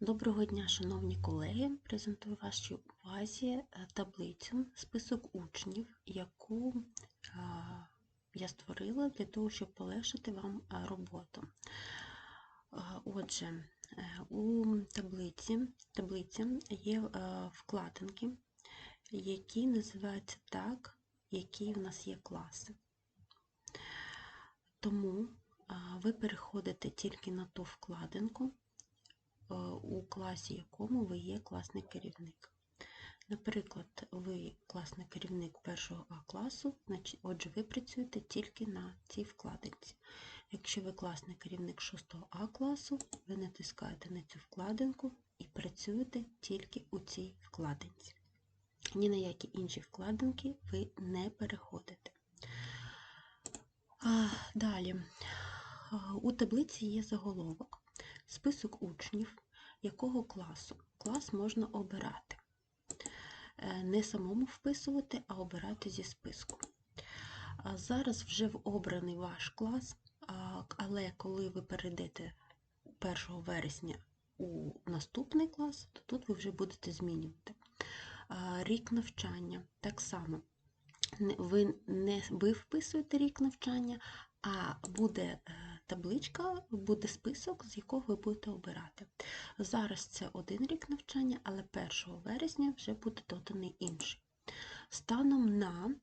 Доброго дня, шановні колеги! Презентую вашій увазі е, таблицю список учнів, яку я створила для того, щоб полегшити вам роботу. Отже, е, у таблиці, таблиці є е, вкладинки, які називаються так, які в нас є класи. Тому ви переходите тільки на ту вкладинку, у класі якому ви є класний керівник. Наприклад, ви класний керівник першого А класу, отже, ви працюєте тільки на цій вкладинці. Якщо ви класний керівник 6 А класу, ви натискаєте на цю вкладинку і працюєте тільки у цій вкладинці. Ні на які інші вкладинки ви не переходите. Далі, у таблиці є заголовок, список учнів, якого класу. Клас можна обирати. Е, Не самому вписувати, а обирати зі списку. Зараз вже обраний ваш клас, але коли ви перейдете 1 вересня у наступний клас, то тут ви вже будете змінювати. Рік навчання так само ви не ви вписуєте рік навчання, а буде е, табличка, буде список, з якого ви будете обирати. Зараз це один рік навчання, але 1 вересня вже буде доданий інший. Станом на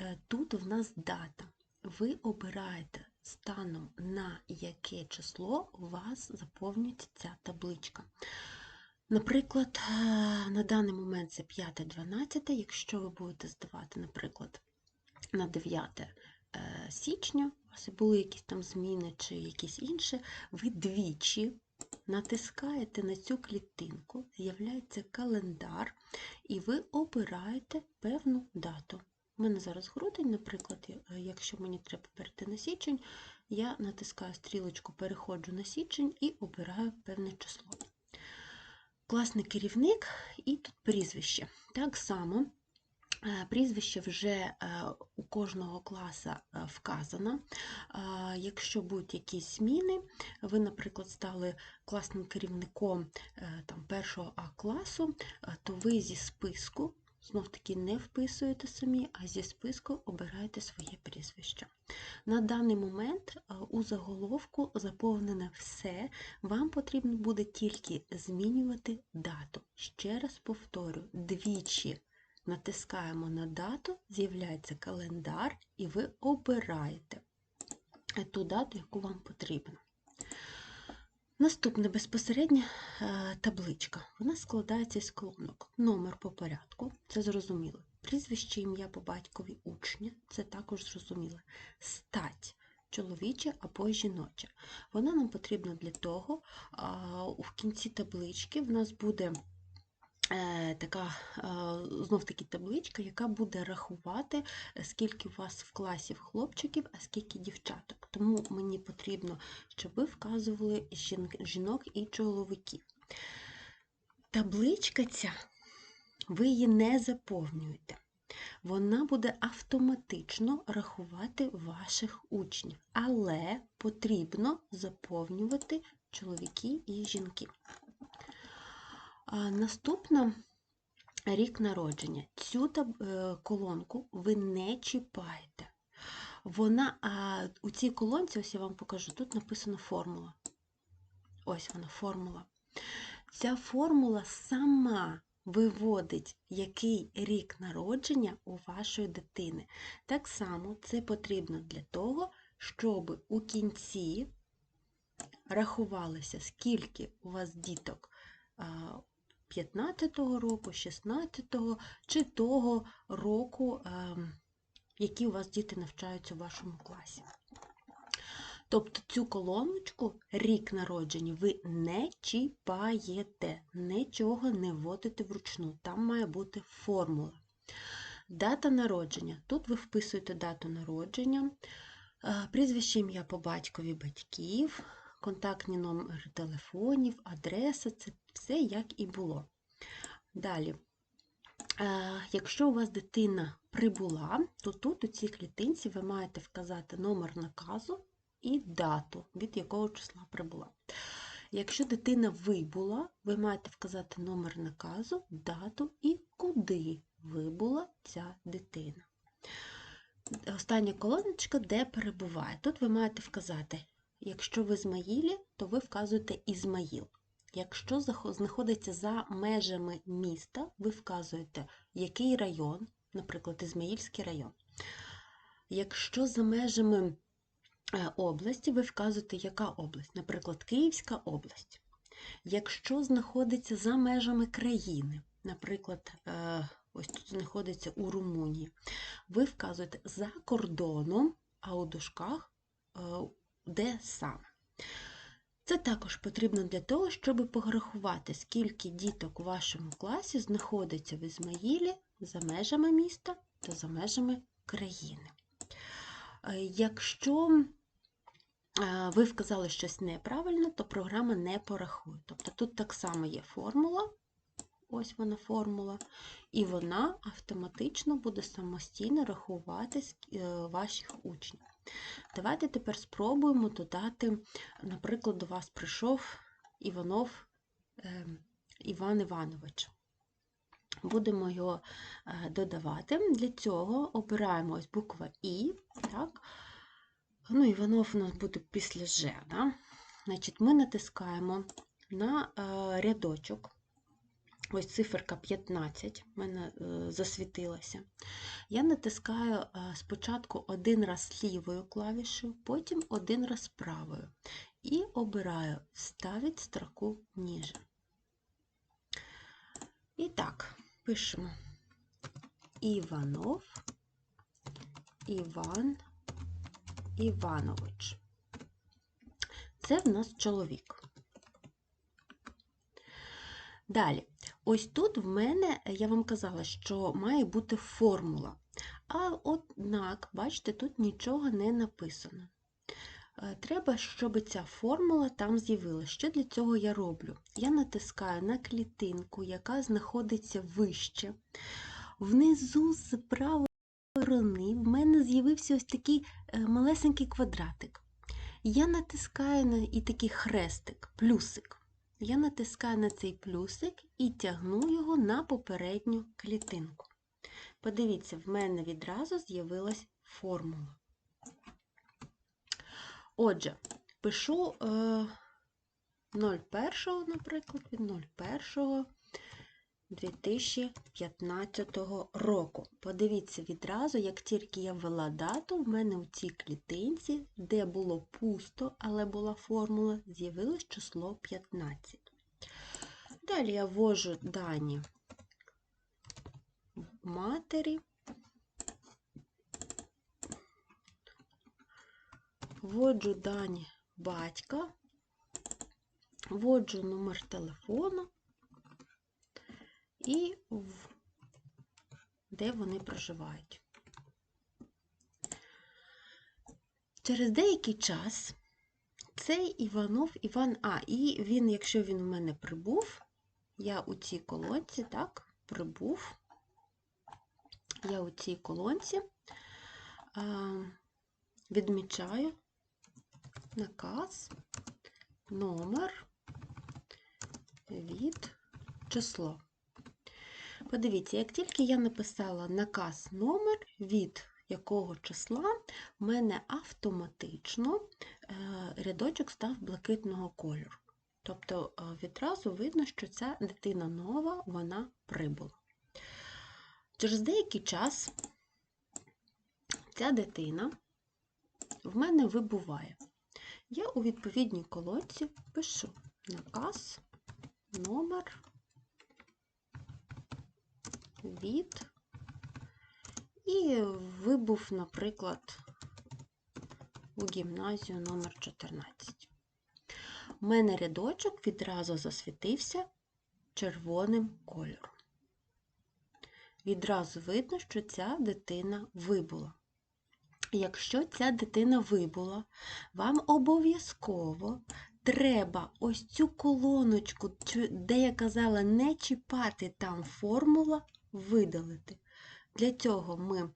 е, тут в нас дата. Ви обираєте станом на яке число у вас заповнюється ця табличка. Наприклад, е, на даний момент це 5-12, якщо ви будете здавати, наприклад, на 9 е, січня, у вас були якісь там зміни чи якісь інші, ви двічі натискаєте на цю клітинку, з'являється календар, і ви обираєте певну дату. У мене зараз грудень, наприклад, е, якщо мені треба перейти на січень, я натискаю стрілочку, переходжу на січень і обираю певне число класний керівник і тут прізвище. Так само прізвище вже е, у кожного класа е, вказано. Е, Якщо будуть якісь зміни, ви, наприклад, стали класним керівником е, там, першого А класу, е, то ви зі списку знов таки не вписуєте самі, а зі списку обираєте своє прізвище. На даний момент е, у заголовку заповнене все, вам потрібно буде тільки змінювати дату. Ще раз повторю, двічі натискаємо на дату, з'являється календар, і ви обираєте ту дату, яку вам потрібно. Наступна безпосередня е, табличка. Вона складається з колонок. Номер по порядку, це зрозуміло. Прізвище, ім'я по батькові учня, це також зрозуміло. Стать чоловіча або жіноча. Вона нам потрібна для того, в кінці таблички в нас буде така знов таки табличка, яка буде рахувати, е, скільки у вас в класі хлопчиків, а скільки дівчаток. Тому мені потрібно, щоб ви вказували жінок і чоловіків. Табличка ця, ви її не заповнюєте. Вона буде автоматично рахувати ваших учнів, але потрібно заповнювати чоловіки і жінки. Наступна рік народження. Цю е, колонку ви не чіпаєте. Вона у цій колонці, ось я вам покажу, тут написана формула. Ось вона формула. Ця формула сама виводить, який рік народження у вашої дитини. Так само це потрібно для того, щоб у кінці рахувалося, скільки у вас діток 15-го року, 16-го чи того року, ем, які у вас діти навчаються у вашому класі. Тобто цю колоночку рік народження ви не чіпаєте, нічого не вводите вручну. Там має бути формула. Дата народження. Тут ви вписуєте дату народження, е, прізвище ім'я по батькові батьків, контактні номери телефонів, адреса це все як і було. Далі. Е, Якщо у вас дитина прибула, то тут у цій клітинці ви маєте вказати номер наказу і дату, від якого числа прибула. Якщо дитина вибула, ви маєте вказати номер наказу, дату і куди вибула ця дитина. Остання колоночка, де перебуває. Тут ви маєте вказати, якщо в Ізмаїлі, то ви вказуєте Ізмаїл. Якщо знаходиться за межами міста, ви вказуєте, який район, наприклад, Ізмаїльський район. Якщо за межами е, області, ви вказуєте, яка область, наприклад, Київська область. Якщо знаходиться за межами країни, наприклад, е, ось тут знаходиться у Румунії, ви вказуєте за кордоном, а у дужках е, де саме. Це також потрібно для того, щоб порахувати, скільки діток у вашому класі знаходиться в Ізмаїлі за межами міста та за межами країни. Е, Якщо е, ви вказали щось неправильно, то програма не порахує. Тобто тут так само є формула, ось вона формула, і вона автоматично буде самостійно рахувати е, ваших учнів. Давайте тепер спробуємо додати, наприклад, до вас прийшов Іванов е, Іван Іванович. Будемо його е, додавати. Для цього обираємо ось буква І. Так? Ну, Іванов у нас буде після Ж. Да? Значить, ми натискаємо на е, рядочок. Ось циферка 15 в мене е, засвітилася. Я натискаю е, спочатку один раз лівою клавішею, потім один раз правою. І обираю Вставить строку ніже. І так, пишемо Іванов Іван Іванович. Це в нас чоловік. Далі, ось тут в мене, я вам казала, що має бути формула. А однак, бачите, тут нічого не написано. Е, Треба, щоб ця формула там з'явилася. Що для цього я роблю? Я натискаю на клітинку, яка знаходиться вище. Внизу з правої сторони в мене з'явився ось такий е, малесенький квадратик. Я натискаю на і такий хрестик, плюсик. Я натискаю на цей плюсик і тягну його на попередню клітинку. Подивіться, в мене відразу з'явилась формула. Отже, пишу е, 01, наприклад, від 01 2015 року. Подивіться відразу, як тільки я ввела дату, в мене у цій клітинці, де було пусто, але була формула, з'явилось число 15. Далі я ввожу дані матері, вводжу дані батька, вводжу номер телефону і в- де вони проживають. Через деякий час цей Іванов Іван А, і він, якщо він у мене прибув, я у цій колонці, так, прибув, я у цій колонці а, відмічаю наказ, номер від число. Подивіться, як тільки я написала наказ номер від якого числа, в мене автоматично е, рядочок став блакитного кольору. Тобто е, відразу видно, що ця дитина нова, вона прибула. Через деякий час ця дитина в мене вибуває. Я у відповідній колонці пишу наказ номер від і вибув, наприклад, у гімназію номер 14. У мене рядочок відразу засвітився червоним кольором. Відразу видно, що ця дитина вибула. Якщо ця дитина вибула, вам обов'язково треба ось цю колоночку, де я казала не чіпати там формула, видалити. Для цього ми е,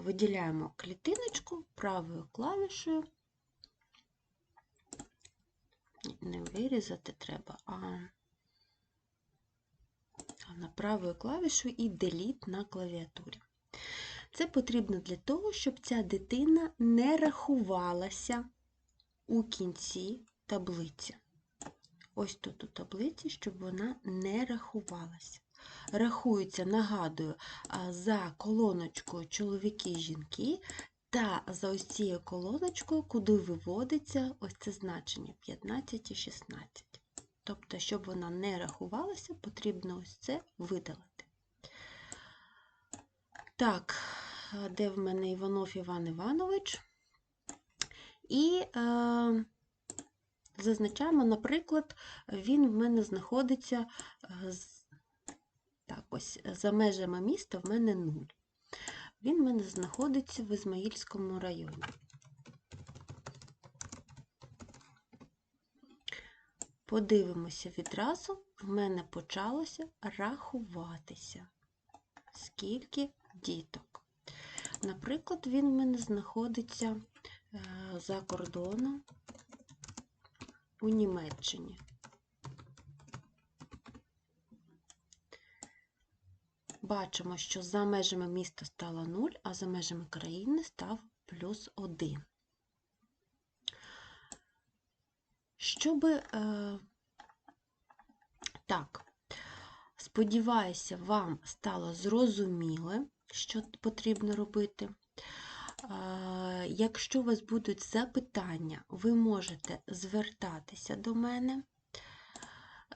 виділяємо клітиночку правою клавішею, не вирізати треба, а на правою клавішою і Delete на клавіатурі. Це потрібно для того, щоб ця дитина не рахувалася у кінці таблиці. Ось тут у таблиці, щоб вона не рахувалася. Рахується, нагадую, за колоночкою чоловіки і жінки, та за ось цією колоночкою, куди виводиться ось це значення 15 і 16. Тобто, щоб вона не рахувалася, потрібно ось це видалити. Так, де в мене Іванов Іван Іванович? І е, зазначаємо, наприклад, він в мене знаходиться так, ось, за межами міста в мене 0. Він в мене знаходиться в Ізмаїльському районі. Подивимося відразу, в мене почалося рахуватися, скільки діток. Наприклад, він в мене знаходиться е, за кордоном у Німеччині. Бачимо, що за межами міста стало 0, а за межами країни став плюс 1. Щоб е, так, сподіваюся, вам стало зрозуміле, що потрібно робити. Е, якщо у вас будуть запитання, ви можете звертатися до мене.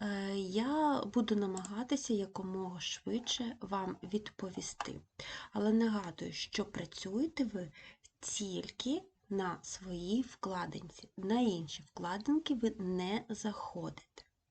Е, я буду намагатися якомога швидше вам відповісти. Але нагадую, що працюєте ви тільки на своїй вкладинці. На інші вкладинки ви не заходите.